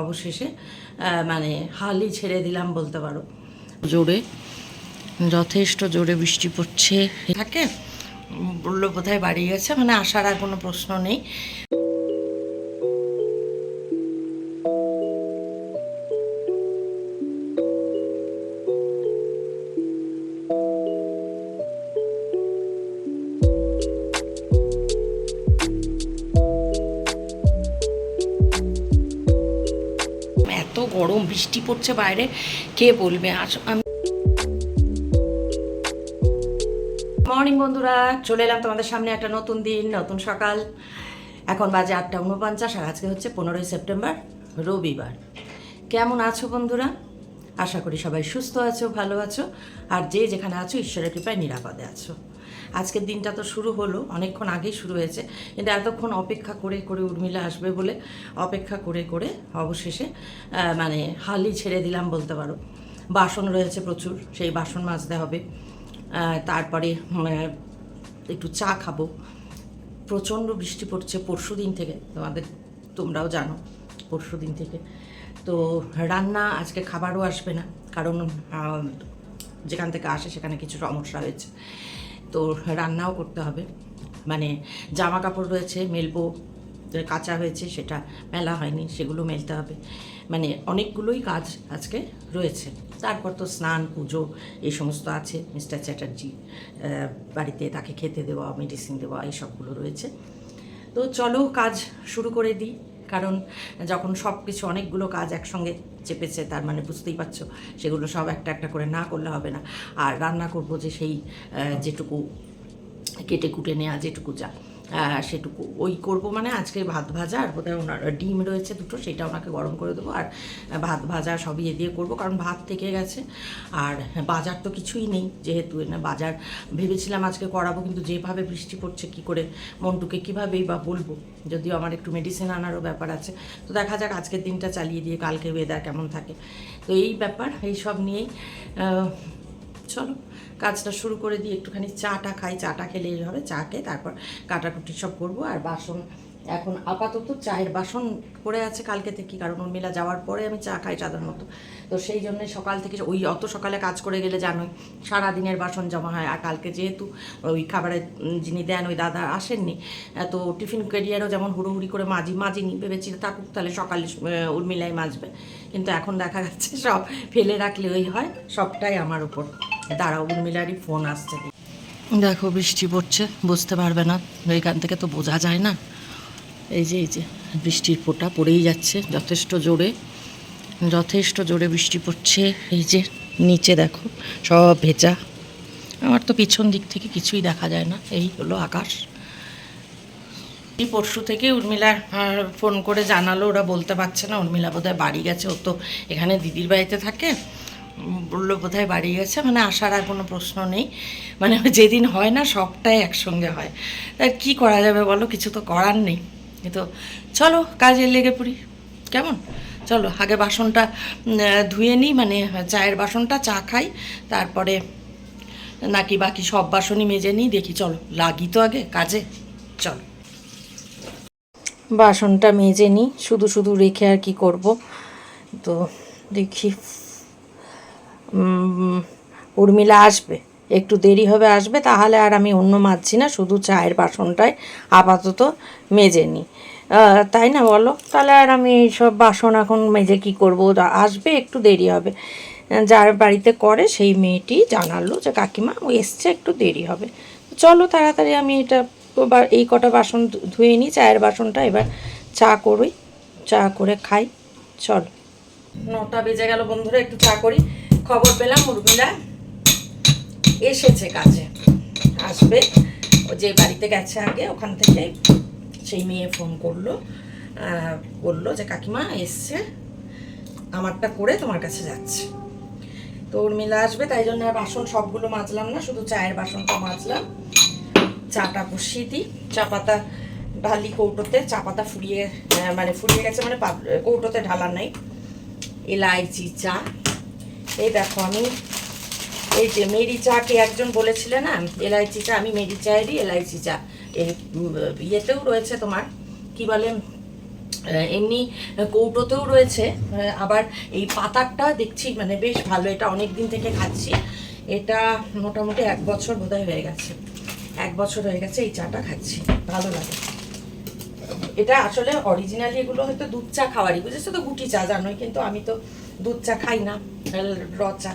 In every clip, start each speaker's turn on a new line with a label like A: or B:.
A: অবশেষে মানে হালই ছেড়ে দিলাম বলতে পারো। জোরে যথেষ্ট জোরে বৃষ্টি পড়ছে। থাকে বলল বোধহয় বাড়ি গেছে মানে আসার আর কোনো প্রশ্ন নেই। বৃষ্টি পড়ছে বাইরে, কে বলবে? আস আমি মর্নিং বন্ধুরা, চলে এলাম তোমাদের সামনে একটা নতুন দিন, নতুন সকাল। এখন বাজে আটটা উনপঞ্চাশ আর আজকে হচ্ছে পনেরোই সেপ্টেম্বর, রবিবার। কেমন আছো বন্ধুরা? আশা করি সবাই সুস্থ আছো, ভালো আছো, আর যে যেখানে আছো, ঈশ্বরের কৃপায় নিরাপদে আছো। আজকের দিনটা তো শুরু হলো, অনেকক্ষণ আগেই শুরু হয়েছে। কিন্তু এতক্ষণ অপেক্ষা করে করে উর্মিলা আসবে বলে অপেক্ষা করে করে অবশেষে মানে হালি ছেড়ে দিলাম বলতে পারো। বাসন রয়েছে প্রচুর, সেই বাসন মাজতে হবে। তারপরে একটু চা খাব। প্রচণ্ড বৃষ্টি পড়ছে পরশু দিন থেকে, তোমাদের, তোমরাও জানো পরশু দিন থেকে। তো রান্না, আজকে খাবারও আসবে না, কারণ যেখান থেকে আসে সেখানে কিছু সমস্যা হয়েছে। তো রান্নাও করতে হবে। মানে জামা কাপড় রয়েছে, মেলবো কাঁচা হয়েছে সেটা মেলা হয়নি, সেগুলো মেলতে হবে। মানে অনেকগুলোই কাজ আজকে রয়েছে। তারপর তো স্নান, পুজো এই সমস্ত আছে। মিস্টার চ্যাটার্জি বাড়িতে তাকে খেতে দেওয়া, মেডিসিন দেওয়া, এই সবগুলো রয়েছে। তো চলো কাজ শুরু করে দিই। কারণ যখন সব কিছু অনেকগুলো কাজ একসঙ্গে চেপেছে, তার মানে বুঝতেই পারছ, সেগুলো সব একটা একটা করে না করলে হবে না। আর রান্না করব যে সেই যেটুকু কেটে কুটে নেওয়া যেটুকু যা। সেটুকু। ওই করব মানে আজকে ভাত ভাজা আর বোধহয় ওনার ডিম রয়েছে দুটো, সেটা ওনাকে গরম করে দেবো আর ভাত ভাজা সবই এ দিয়ে করব, কারণ ভাত থেকে গেছে। আর বাজার তো কিছুই নেই, যেহেতু না বাজার ভেবেছিলাম আজকে করাবো, কিন্তু যেভাবে বৃষ্টি পড়ছে, কি করে মন্টুকে কীভাবেই বা বলব, যদিও আমার একটু মেডিসিন আনারও ব্যাপার আছে। তো দেখা যাক আজকের দিনটা চালিয়ে দিয়ে কালকে ওয়েদার কেমন থাকে। তো এই ব্যাপার, এই সব নিয়েই চলো। কাজটা শুরু করে দিই একটুখানি চাটা খাই, চাটা খেলেই হবে, চা খেয়ে তারপর কাটাকুটি সব করব। আর বাসন, এখন আপাতত চায়ের বাসন পড়ে আছে কালকে থেকে, কারণ উর্মিলা যাওয়ার পরে আমি চা খাই সাধারণত তো সেই জন্যে সকাল থেকে ওই অত সকালে কাজ করে গেলে জানোই সারা দিনের বাসন জমা হয়। আর কালকে যেহেতু ওই খাবারের যিনি দেন ওই দাদা আসেননি তো টিফিন ক্যারিয়ারও যেমন হুড়োহুড়ি করে মাজি মাজিনি ভেবেছি থাকুক তাহলে সকালে উর্মিলাই মাজবে। কিন্তু এখন দেখা যাচ্ছে সব ফেলে রাখলে ওই হয়, সবটাই আমার উপর। দাঁড়াও, উর্মিলারই ফোন আসছে। দেখো, বৃষ্টি পড়ছে, বুঝতে পারবে না। এখান থেকে তো বোঝা যায় না। এই যে এই যে, বৃষ্টির ফোঁটা পড়েই যাচ্ছে, যথেষ্ট জোরে। যথেষ্ট জোরে বৃষ্টি পড়ছে। এই যে, নিচে দেখো, সব ভেজা। আমার তো পিছন দিক থেকে কিছুই দেখা যায় না। এই হলো আকাশ। এই পরশু থেকে উর্মিলা ফোন করে জানালো, ওরা বলতে পারছে না। উর্মিলা বোধহয় বাড়ি গেছে, ও তো এখানে দিদির বাড়িতে থাকে। বলল, বোধহয় বাড়ি গেছে? মানে আসার আর কোনো প্রশ্ন নেই। মানে যেদিন হয় না, সবটাই একসঙ্গে হয়। আর কী করা যাবে বলো? কিছু তো করার নেই। তো চলো, কাজে লেগে পড়ি। কেমন? চলো, আগে বাসনটা ধুয়ে নিই। মানে চায়ের বাসনটা, চা খাই। তারপরে নাকি বাকি সব বাসনই মেজে নিই। দেখি, চলো, লাগি তো আগে কাজে। চলো। বাসনটা মেজে নিই। শুধু শুধু রেখে আর কি করব? তো দেখি। উর্মিলা আসবে। একটু দেরি হবে, আসবে, তাহলে আর আমি অন্য মাজছি না, শুধু চায়ের বাসনটাই আপাতত মেজে নিই। তাই না বলো? তাহলে আর আমি এইসব বাসন এখন মেজে কি করব? আসবে, একটু দেরি হবে। যার বাড়িতে করে, সেই মেয়েটি জানালো যে, কাকিমা ও এসছে, একটু দেরি হবে। চলো তাড়াতাড়ি, আমি এটা এই কটা বাসন ধুয়ে নিই, চায়ের বাসনটা এবার চা করি চা করে খাই, চল। নটা বেজে গেল বন্ধুরা, একটু চা করি। খবর পেলাম, উর্মিলা এসেছে কাজে। আসবে। ও যে বাড়িতে গেছে আগে, ওখান থেকে সেই মেয়ে ফোন করল। বলল যে, কাকিমা এসছে, আমারটা করে তোমার কাছে যাচ্ছে। তো উর্মিলা আসবে, তাই জন্য আর বাসন সবগুলো মাজলাম না, শুধু চায়ের বাসনটা মাজলাম। চাটা বসিয়ে দিই। চা পাতা ঢালি কৌটোতে, চা পাতা ফুরিয়ে মানে ফুরিয়ে গেছে মানে কৌটোতে ঢালা নাই। এলাইচি, চা। এই দেখো আমি, এই যে মেরি চা কে একজন বলেছিলে না এলাইচি চা, আমি মেরি চায়েরই এলাইচি চা। ইয়েতেও রয়েছে তোমার, কি বলে এমনি কৌটোতেও রয়েছে আবার এই পাতারটা দেখছি মানে বেশ ভালো, এটা অনেক দিন থেকে খাচ্ছি। এটা মোটামুটি এক বছর বোধহয় হয়ে গেছে। এক বছর হয়ে গেছে এই চাটা খাচ্ছি, ভালো লাগে। এটা আসলে অরিজিনালি এগুলো হয়তো দুধ চা খাওয়ারই, বুঝেছ তো, গুটি চা, জানোই, কিন্তু আমি তো দুধ চা খাই না র চা।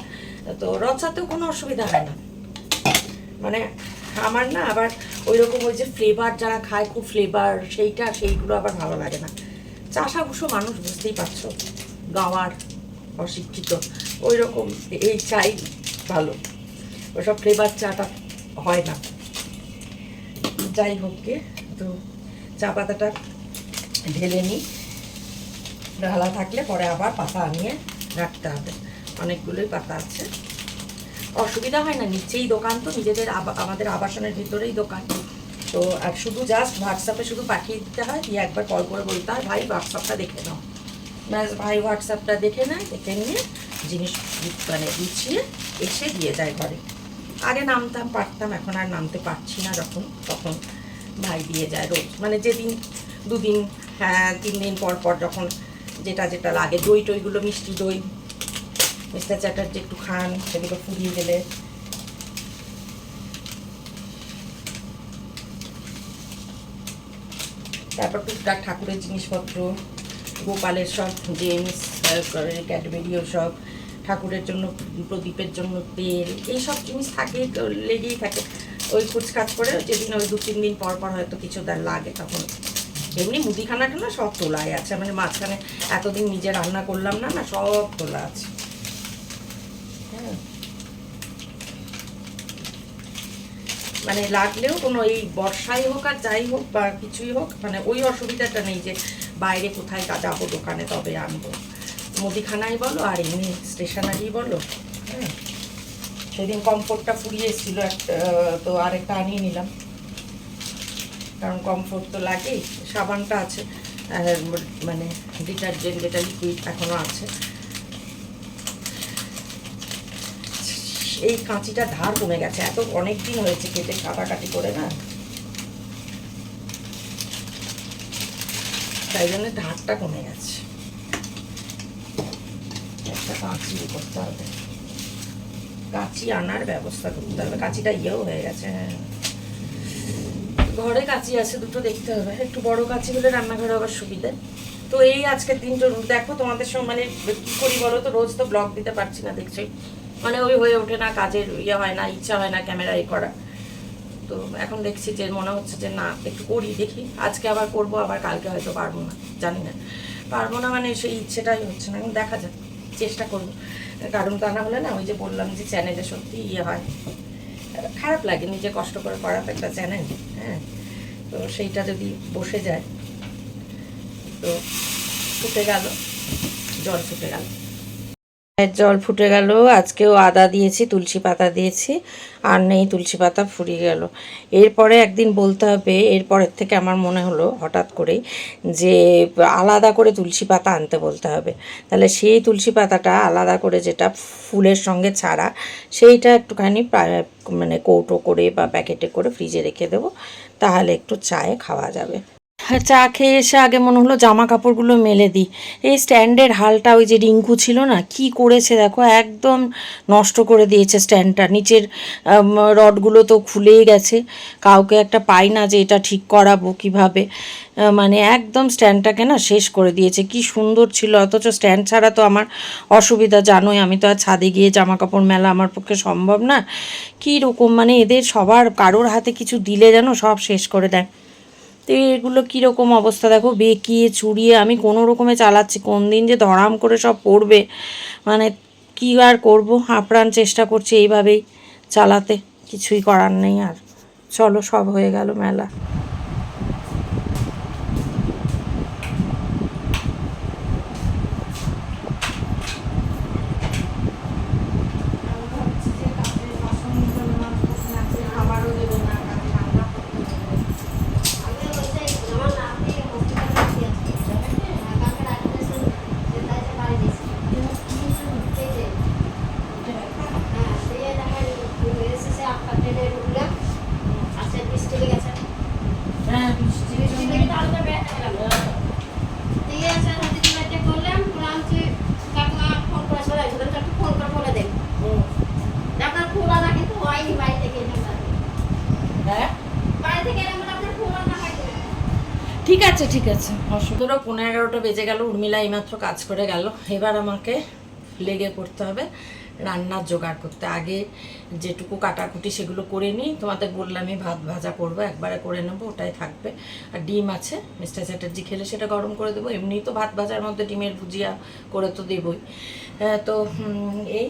A: তো র চাতেও কোনো অসুবিধা হয় না। মানে আমার না আবার ওই রকম ওই যে ফ্লেভার যারা খায়, খুব ফ্লেভার সেইটা, সেইগুলো আবার ভালো লাগে না। চাষাভুষো মানুষ, বুঝতেই পারছ, গাওয়ার অশিক্ষিত ওই রকম এই চাই ভালো। ওসব ফ্লেভার চাটা হয় না। যাই হোক তো চা পাতাটা ঢেলে নিই। ঢালা থাকলে পরে আবার পাতা আনিয়ে রাখতে হবে। অনেকগুলোই পাতা আছে। অসুবিধা হয় না, নিচেই দোকান তো, নিজেদের আমাদের আবাসনের ভিতরেই দোকান। তো, আর শুধু জাস্ট হোয়াটসঅ্যাপে শুধু পাঠিয়ে দিতে হয়, দিয়ে একবার কল করে বলতে হয়, ভাই হোয়াটসঅ্যাপটা দেখে নাও। ব্যাস, ভাই হোয়াটসঅ্যাপটা দেখে নেয়, দেখে নিয়ে জিনিস মানে গুছিয়ে এসে দিয়ে যায় ঘরে। আগে নামতাম, পারতাম, এখন আর নামতে পারছি না যখন, তখন ভাই দিয়ে যায় রোজ। মানে যেদিন, দুদিন হ্যাঁ তিন দিন পর পর যখন যেটা যেটা লাগে, দই টইগুলো, মিষ্টি দই, মিস্টার চ্যাটার্জি একটু খান সেগুলো ফুরিয়ে গেলে। তারপর টুকটাক ঠাকুরের জিনিসপত্র, গোপালের সব জেমস ক্যাডবেরিও সব, ঠাকুরের জন্য প্রদীপের জন্য তেল এইসব জিনিস থাকে লেগেই থাকে। ওই কুচকাচ করে যেদিন ওই দু তিন দিন পর পর হয়তো কিছু তার লাগে, তখন এমনি মুদিখানা টানা সব তোলাই আছে। মানে মাঝখানে এতদিন নিজে রান্না করলাম না না সব তোলা আছে। হ্যাঁ। মানে লাগলেও কোনো এই বর্ষাই হোক আর যাই হোক বা কিছুই হোক মানে ওই অসুবিধাটা নেই যে বাইরে কোথায় যাব দোকানে তবে আনব। মুদিখানাই বলো আর এমনি স্টেশনারি বলো। হ্যাঁ। সেদিন কমফোর্টটা ফুরিয়ে এসেছিল একটা তো আরেকটা আনিয়ে নিলাম। কারণ কমফোর্ট তো লাগেই, সাবানটা আছে মানে ডিটারজেন্ট যেটা লিকুইড এখনও আছে। এই কাঁচিটা ধার কমে গেছে, এত অনেক দিন হয়েছে কেটে কাটাকাটি করে না। তাই জন্য ধারটা কমে গেছে। একটা কাঁচি করতে হবে। কাঁচি আনার ব্যবস্থা করতে হবে। কাঁচিটা ইয়েও হয়ে গেছে হ্যাঁ। ঘরে কাঁচি আছে, দুটো দেখতে হবে। একটু বড় কাঁচি হলে রান্নাঘরে আবার সুবিধে। তো এই আজকের দিনটা দেখো তোমাদের সঙ্গে মানে কি করি বলো তো? রোজ তো ব্লগ দিতে পারছি না দেখছোই মানে ওই হয়ে ওঠে না, কাজের ইয়ে হয় না, ইচ্ছা হয় না ক্যামেরা এ করা। তো এখন দেখছি যে মনে হচ্ছে যে না, একটু করি দেখি। আজকে আবার করব, আবার কালকে হয়তো পারব না, জানি না। পারব না মানে সেই ইচ্ছেটাই হচ্ছে না, এখন দেখা যাক, চেষ্টা করব। কারণ তা না হলে না, ওই যে বললাম যে চ্যানেলে সত্যি ইয়ে হয়। খারাপ লাগে, নিজে কষ্ট করে করা তো একটা চ্যানেল হ্যাঁ? তো সেইটা যদি বসে যায়, তো ফুটে গেল, জল ফুটে গেল। জল ফুটে গেল, আজকেও আদা দিয়েছি, তুলসী পাতা দিয়েছি, আর নেই তুলসী পাতা, ফুরিয়ে গেল। এরপরে একদিন বলতে হবে, এরপরের থেকে আমার মনে হলো হঠাৎ করেই যে আলাদা করে তুলসী পাতা আনতে বলতে হবে। তাহলে সেই তুলসী পাতাটা আলাদা করে যেটা ফুলের সঙ্গে ছাড়া, সেইটা একটুখানি মানে কৌটো করে বা প্যাকেটে করে ফ্রিজে রেখে দেবো, তাহলে একটু চায়ে খাওয়া যাবে। চা খেয়ে এসে আগে মনে হলো জামা কাপড়গুলো মেলে দিই। এই স্ট্যান্ডের হালটা ওই যে রিঙ্কু ছিল না, কি করেছে দেখো, একদম নষ্ট করে দিয়েছে স্ট্যান্ডটা। নিচের রডগুলো তো খুলেই গেছে। কাউকে একটা পাই না যে এটা ঠিক করাবো কীভাবে। মানে একদম স্ট্যান্ডটাকে না শেষ করে দিয়েছে। কি সুন্দর ছিল, অথচ স্ট্যান্ড ছাড়া তো আমার অসুবিধা, জানোই আমি তো আর ছাদে গিয়ে জামা কাপড় মেলা আমার পক্ষে সম্ভব না। কী রকম মানে এদের সবার, কারোর হাতে কিছু দিলে যেন সব শেষ করে দেয়। তো এগুলো কীরকম অবস্থা? দেখো, বেঁকিয়ে ছুড়িয়ে আমি কোনো রকমে চালাচ্ছি। কোন দিন যে ধরাম করে সব পড়বে। মানে কী আর করব? আপ্রাণ চেষ্টা করছি এইভাবেই চালাতে। কিছুই করার নেই আর। চলো, সব হয়ে গেল মেলা। ঠিক আছে অসুবিধা পনেরো এগারোটা বেজে গেল, উর্মিলা এইমাত্র কাজ করে গেল। এবার আমাকে লেগে পড়তে হবে, রান্নার জোগাড় করতে। আগে যেটুকু কাটাকুটি সেগুলো করে নিই। তোমাদের বললামই ভাত ভাজা করব, একবারে করে নেব, ওটাই থাকবে। আর ডিম আছে, মিস্টার চ্যাটার্জি খেলে সেটা গরম করে দেবো। এমনিই তো ভাত ভাজার মধ্যে ডিমের ভুজিয়া করে তো দেবই। তো এই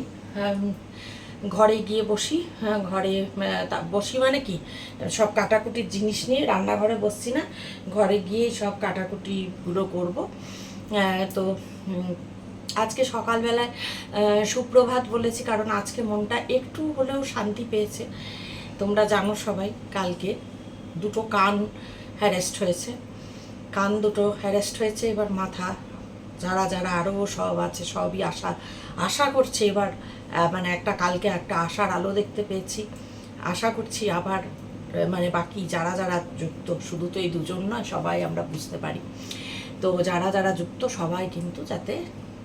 A: ঘরে গিয়ে বসি হ্যাঁ, ঘরে বসি মানে কি? সব কাটাকুটির জিনিস নিয়ে রান্নাঘরে বসছি না ঘরে গিয়ে সব কাটাকুটিগুলো করব। তো আজকে সকালবেলায় সুপ্রভাত বলেছি কারণ আজকে মনটা একটু হলেও শান্তি পেয়েছে। তোমরা জানো সবাই কালকে দুটো কান হ্যারেস্ট হয়েছে। কান দুটো হ্যারেস্ট হয়েছে এবার মাথা যারা যারা আরও সব আছে, সবই আশা আশা করছি এবার মানে একটা, কালকে একটা আশার আলো দেখতে পেয়েছি। আশা করছি আবার মানে বাকি যারা যারা যুক্ত, শুধু তো এই দুজন নয়, সবাই আমরা বুঝতে পারি। তো যারা যারা যুক্ত, সবাই কিন্তু যাতে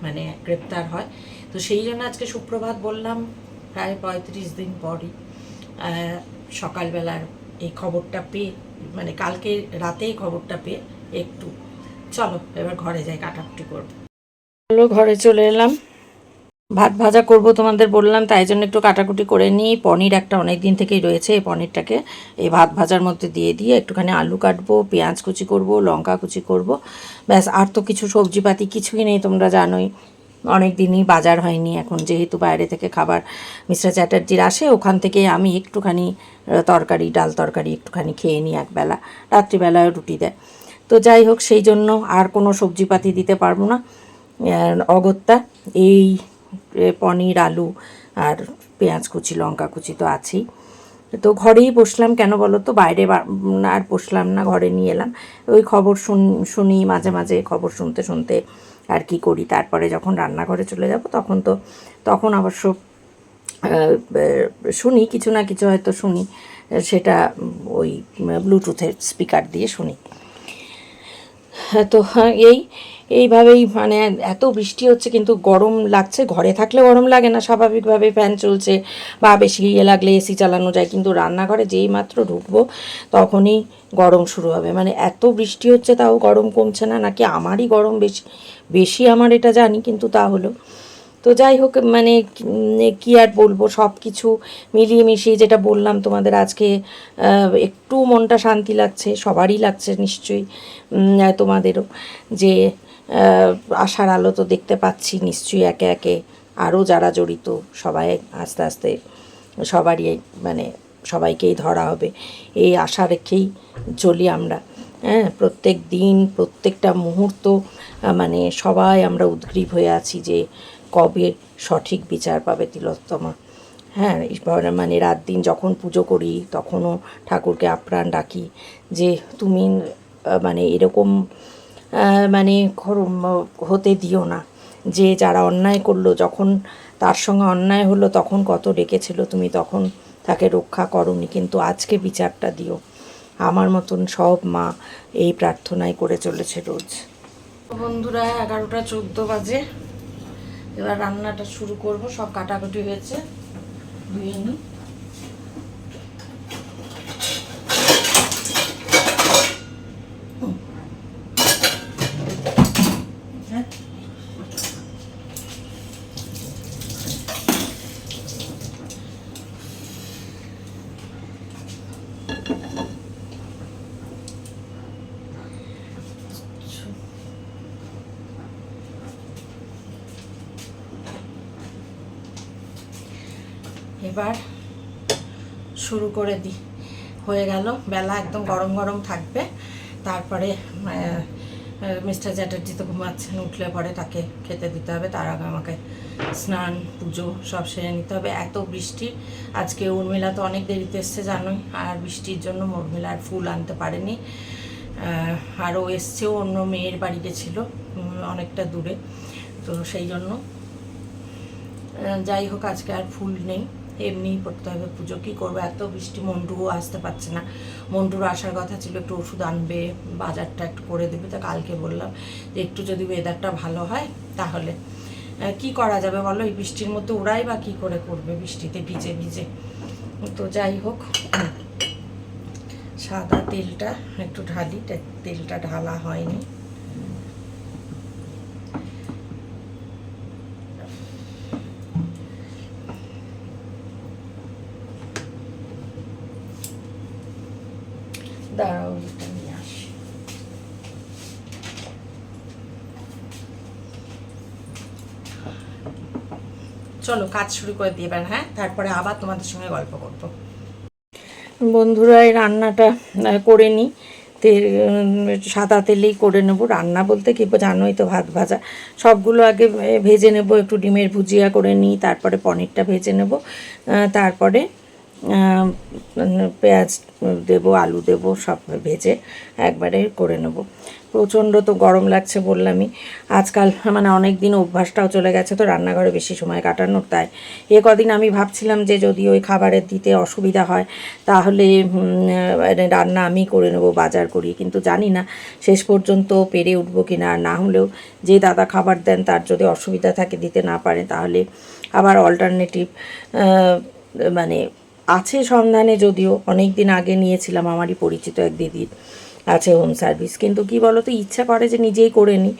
A: মানে গ্রেপ্তার হয়। তো সেই জন্য আজকে সুপ্রভাত বললাম, প্রায় পঁয়ত্রিশ দিন পরই সকালবেলার এই খবরটা পেয়ে মানে কালকে রাতেই খবরটা পেয়ে একটু চলো, এবার ঘরে যাই, কাটাকুটি করব। চলো, ঘরে চলে এলাম। ভাত ভাজা করব তোমাদের বললাম, তাই জন্য একটু কাটাকুটি করে নিই। পনির একটা অনেক দিন থেকেই রয়েছে এই পনিরটাকে। এই ভাত ভাজার মধ্যে দিয়ে দিয়ে একটুখানি আলু কাটবো, পেঁয়াজ কুচি করব, লঙ্কা কুচি করব। ব্যাস, আর তো কিছু সবজিপাতি কিছুই নেই তোমরা জানোই। অনেক দিনই বাজার হয়নি, এখন যেহেতু বাইরে থেকে খাবার মিস্টার চ্যাটার্জির আসে, ওখান থেকে আমি একটুখানি তরকারি, ডাল তরকারি একটুখানি খেয়ে নিই একবেলা। রাত্রিবেলায় রুটি দেয়। তো যাই হোক, সেই জন্য আর কোনো সবজিপাতি দিতে পারব না। অগত্যা, এই পনির, আলু আর পেঁয়াজ কুচি, লঙ্কা কুচি তো আছেই। তো ঘরেই বসলাম কেন বলো তো? বাইরে আর বসলাম না, ঘরে নিয়ে এলাম। ওই খবর শুন, শুনি, মাঝে মাঝে খবর শুনতে শুনতে আর কি করি। তারপরে যখন রান্নাঘরে চলে যাব, তখন তো, তখন অবশ্য শুনি, কিছু না কিছু হয়তো শুনি। সেটা ওই ব্লুটুথের স্পিকার দিয়ে শুনি। তো হ্যাঁ, এই এইভাবেই মানে এত বৃষ্টি হচ্ছে কিন্তু গরম লাগছে। ঘরে থাকলে গরম লাগে না স্বাভাবিকভাবে ফ্যান চলছে বা বেশি ইয়ে লাগলে এসি চালানো যায়। কিন্তু রান্নাঘরে যেই মাত্র ঢুকবো তখনই গরম শুরু হবে। মানে এত বৃষ্টি হচ্ছে তাও গরম কমছে না। নাকি আমারই গরম বেশি বেশি আমার এটা জানি কিন্তু তা হলো। তো যাই হোক মানে কি আর বলব সব কিছু মিলিয়ে মিশিয়ে যেটা বললাম তোমাদের আজকে একটু মনটা শান্তি লাগছে, সবারই লাগছে নিশ্চয়ই তোমাদেরও, যে আশার আলো তো দেখতে পাচ্ছি নিশ্চয়ই একে একে আরও যারা জড়িত, সবাই আস্তে আস্তে, সবারই মানে সবাইকেই ধরা হবে, এই আশা রেখেই চলি আমরা হ্যাঁ প্রত্যেক দিন, প্রত্যেকটা মুহূর্ত মানে সবাই আমরা উদ্গ্রীব হয়ে আছি যে কবে সঠিক বিচার পাবে তিলোত্তমা? হ্যাঁ মানে রাত দিন যখন পুজো করি, তখনও ঠাকুরকে আপ্রাণ ডাকি যে, তুমি মানে এরকম মানে হতে দিও না। যে, যারা অন্যায় করল, যখন তার সঙ্গে অন্যায় হলো, তখন কত ডেকেছিল, তুমি তখন তাকে রক্ষা করনি, কিন্তু আজকে বিচারটা দিও। আমার মতন সব মা এই প্রার্থনাই করে চলেছে রোজ। বন্ধুরা, এগারোটা চোদ্দ বাজে। এবার রান্নাটা শুরু করব। সব কাটাকুটি হয়েছে। ধুয়ে নিই। এবার শুরু করে দিই হয়ে গেল বেলা একদম গরম গরম থাকবে। তারপরে মিস্টার চ্যাটার্জি তো ঘুমাচ্ছেন উঠলে পরে তাকে খেতে দিতে হবে। তার আগে আমাকে স্নান পুজো সব সেরে নিতে হবে। এত বৃষ্টি আজকে উর্মিলা তো অনেক দেরিতে এসছে জানোই। আর বৃষ্টির জন্য উর্মিলা আর ফুল আনতে পারেনি। আহ, আর ও এসছেও অন্য মেয়ের বাড়ি গেছিল অনেকটা দূরে। তো সেই জন্য যাই হোক আজকে আর ফুল নেই। এমনিই পড়তে হবে, পুজো কী করব? এত বৃষ্টি, মন্টুও আসতে পারছে না। মন্টুর আসার কথা ছিল, একটু ওষুধ আনবে, বাজারটা একটু করে দেবে, তো কালকে বললাম যে একটু যদি ওয়েদারটা ভালো হয় তাহলে। কি করা যাবে বলো? এই বৃষ্টির মধ্যে ওরাই বা কী করে করবে বৃষ্টিতে ভিজে ভিজে? তো যাই হোক, সাদা তেলটা একটু ঢালি তেলটা ঢালা হয়নি। দাঁড়াও এটা নিয়ে আসি চলো কাজ শুরু করে দিয়ে এবার হ্যাঁ? তারপরে আবার তোমাদের সঙ্গে গল্প করব। বন্ধুরা এই রান্নাটা করে নিই তেল সাদা তেলেই করে নেব। রান্না বলতে কি জানোই তো ভাত ভাজা। সবগুলো আগে ভেজে নেব একটু ডিমের ভুজিয়া করে নিই তারপরে পনিরটা ভেজে নেব। তারপরে পেঁয়াজ দেবো, আলু দেবো, সব ভেজে একবারে করে নেব। প্রচণ্ড তো গরম লাগছে বললামই। আজকাল মানে অনেক দিন অভ্যাসটাও চলে গেছে তো রান্নাঘরে বেশি সময় কাটানোর, তাই এ কদিন আমি ভাবছিলাম যে যদি ওই খাবারের দিতে অসুবিধা হয় তাহলে রান্না আমি করে নেব, বাজার করি। কিন্তু জানি না শেষ পর্যন্ত পেরে উঠবো কি না না হলেও যে দাদা খাবার দেন তার যদি অসুবিধা থাকে দিতে না পারে তাহলে আবার অল্টারনেটিভ মানে আছে সন্ধানে যদিও অনেক দিন আগে নিয়েছিলাম আমারই পরিচিত এক দিদির, আছে হোম সার্ভিস কিন্তু কি বলতো, ইচ্ছা করে যে নিজেই করে নিই।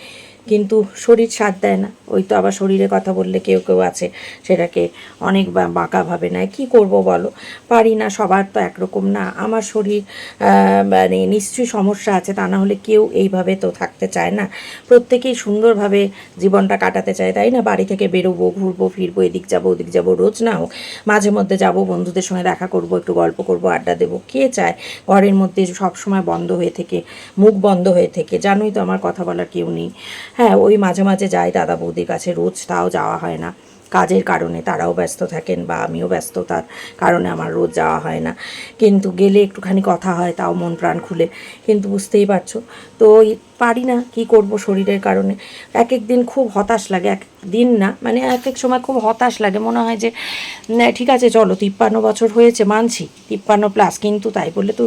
A: কিন্তু শরীর সাথ দেয় না। ওই তো আবার শরীরে কথা বললে কেউ কেউ আছে, সেটাকে অনেক বা- বাঁকা ভাবে নেয়। কী করব বলো? পারি না, সবার তো একরকম না। আমার শরীর মানে নিশ্চয়ই সমস্যা আছে, তা না হলে কেউ এইভাবে তো থাকতে চায় না। প্রত্যেকেই সুন্দরভাবে জীবনটা কাটাতে চায়, তাই না? বাড়ি থেকে বেরোবো, ঘুরবো, ফিরবো, এদিক যাব, ওদিক যাব, রোজ না হোক। মাঝে মধ্যে যাব, বন্ধুদের সঙ্গে দেখা করব, একটু গল্প করব, আড্ডা দেবো। কে চায়? ঘরের মধ্যে সব সময় বন্ধ হয়ে থেকে, মুখ বন্ধ হয়ে থেকে। জানোই তো আমার কথা বলার কেউ নেই। হ্যাঁ ওই মাঝে মাঝে যাই দাদা বৌদির কাছে, রোজ তাও যাওয়া হয় না। কাজের কারণে তারাও ব্যস্ত থাকেন বা আমিও ব্যস্ততার কারণে আমার রোজ যাওয়া হয় না। কিন্তু গেলে একটুখানি কথা হয়, তাও মন প্রাণ খুলে। কিন্তু বুঝতেই পারছ। তো পারি না কি করব শরীরের কারণে। এক এক দিন খুব হতাশ লাগে এক দিন না মানে এক এক সময় খুব হতাশ লাগে। মনে হয় যে ঠিক আছে, চলো, তিপ্পান্ন বছর হয়েছে, মানছি, তিপ্পান্ন প্লাস কিন্তু তাই বললে তো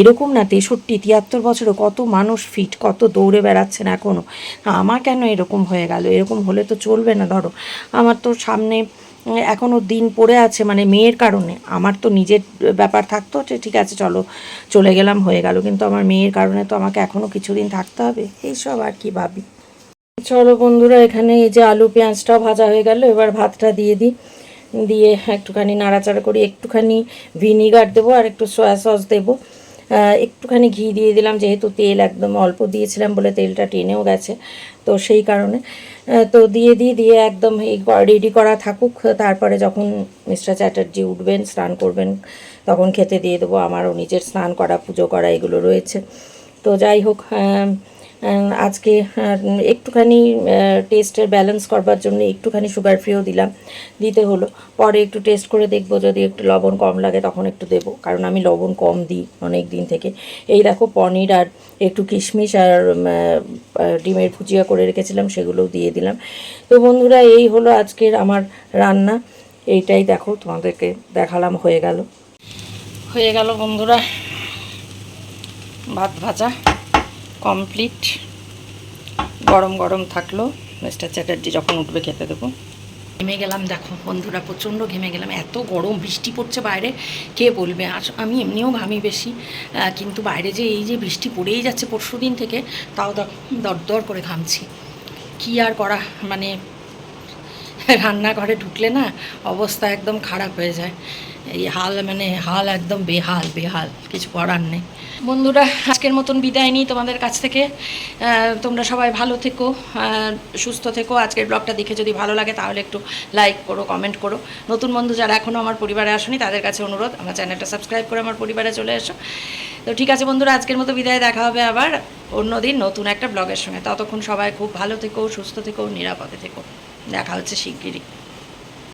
A: এরকম না, তেষট্টি, তিয়াত্তর বছরে কত মানুষ ফিট কত দৌড়ে বেড়াচ্ছেন এখনও আমার কেন এরকম হয়ে গেল? এরকম হলে তো চলবে না, ধরো। আমার তো সামনে এখনও দিন পড়ে আছে মানে মেয়ের কারণে। আমার তো নিজের ব্যাপার থাকতো যে, ঠিক আছে, চলো, চলে গেলাম, হয়ে গেল। কিন্তু আমার মেয়ের কারণে তো আমাকে এখনও কিছুদিন থাকতে হবে। এইসব আর কি ভাবি। চলো বন্ধুরা, এখানে এই যে আলু, পেঁয়াজটাও ভাজা হয়ে গেল। এবার ভাতটা দিয়ে দিই। দিয়ে একটুখানি নাড়াচাড়া করি। একটুখানি ভিনিগার দেবো আর একটু সয়া সস দেবো। একটুখানি ঘি দিয়ে দিলাম, যেহেতু তেল একদম অল্প দিয়েছিলাম বলে তেলটা টেনেও গেছে। তো সেই কারণে তো দিয়ে দিই দিয়ে একদম এই রেডি করা থাকুক। তারপরে যখন মিস্টার চ্যাটার্জি উঠবেন, স্নান করবেন, তখন খেতে দিয়ে দেবো। আমারও নিজের স্নান করা, পুজো করা এগুলো রয়েছে। তো যাই হোক আজকে একটুখানি টেস্টের ব্যালেন্স করবার জন্য একটুখানি সুগার ফ্রিও দিলাম, দিতে হলো। পরে একটু টেস্ট করে দেখব, যদি একটু লবণ কম লাগে তখন একটু দেবো, কারণ আমি লবণ কম দিই অনেক দিন থেকে। এই দেখো পনির আর একটু কিশমিশ আর ডিমের ভুজিয়া করে রেখেছিলাম, সেগুলোও দিয়ে দিলাম। তো বন্ধুরা, এই হলো আজকের আমার রান্না। এইটাই দেখো, তোমাদেরকে দেখালাম, হয়ে গেল। হয়ে গেল বন্ধুরা, ভাত ভাজা। কমপ্লিট গরম গরম থাকল। মিস্টার চ্যাটার্জি যখন উঠবে খেতে দেবো। ঘেমে গেলাম, দেখো বন্ধুরা, প্রচণ্ড ঘেমে গেলাম। এত গরম, বৃষ্টি পড়ছে বাইরে, কে বলবে? আর আমি এমনিও ঘামি বেশি কিন্তু বাইরে যে এই যে বৃষ্টি পড়েই যাচ্ছে পরশু দিন থেকে, তাও দর দর করে ঘামছি। কি আর করা মানে রান্নাঘরে ঢুকলে না অবস্থা একদম খারাপ হয়ে যায়। এই হাল মানে হাল একদম বেহাল বেহাল, কিছু করার নেই। বন্ধুরা, আজকের মতন বিদায় নিই তোমাদের কাছ থেকে। তোমরা সবাই ভালো থেকো সুস্থ থেকো। আজকের ব্লগটা দেখে যদি ভালো লাগে তাহলে একটু লাইক করো কমেন্ট করো। নতুন বন্ধু যারা এখনও আমার পরিবারে আসেনি, তাদের কাছে অনুরোধ, আমার চ্যানেলটা সাবস্ক্রাইব করে আমার পরিবারে চলে এসো। তো ঠিক আছে বন্ধুরা, আজকের মতো বিদায়, দেখা হবে আবার অন্যদিন নতুন একটা ব্লগের সঙ্গে। ততক্ষণ সবাই খুব ভালো থেকো, সুস্থ থেকো, নিরাপদে থেকো। দেখা হচ্ছে শিগগিরই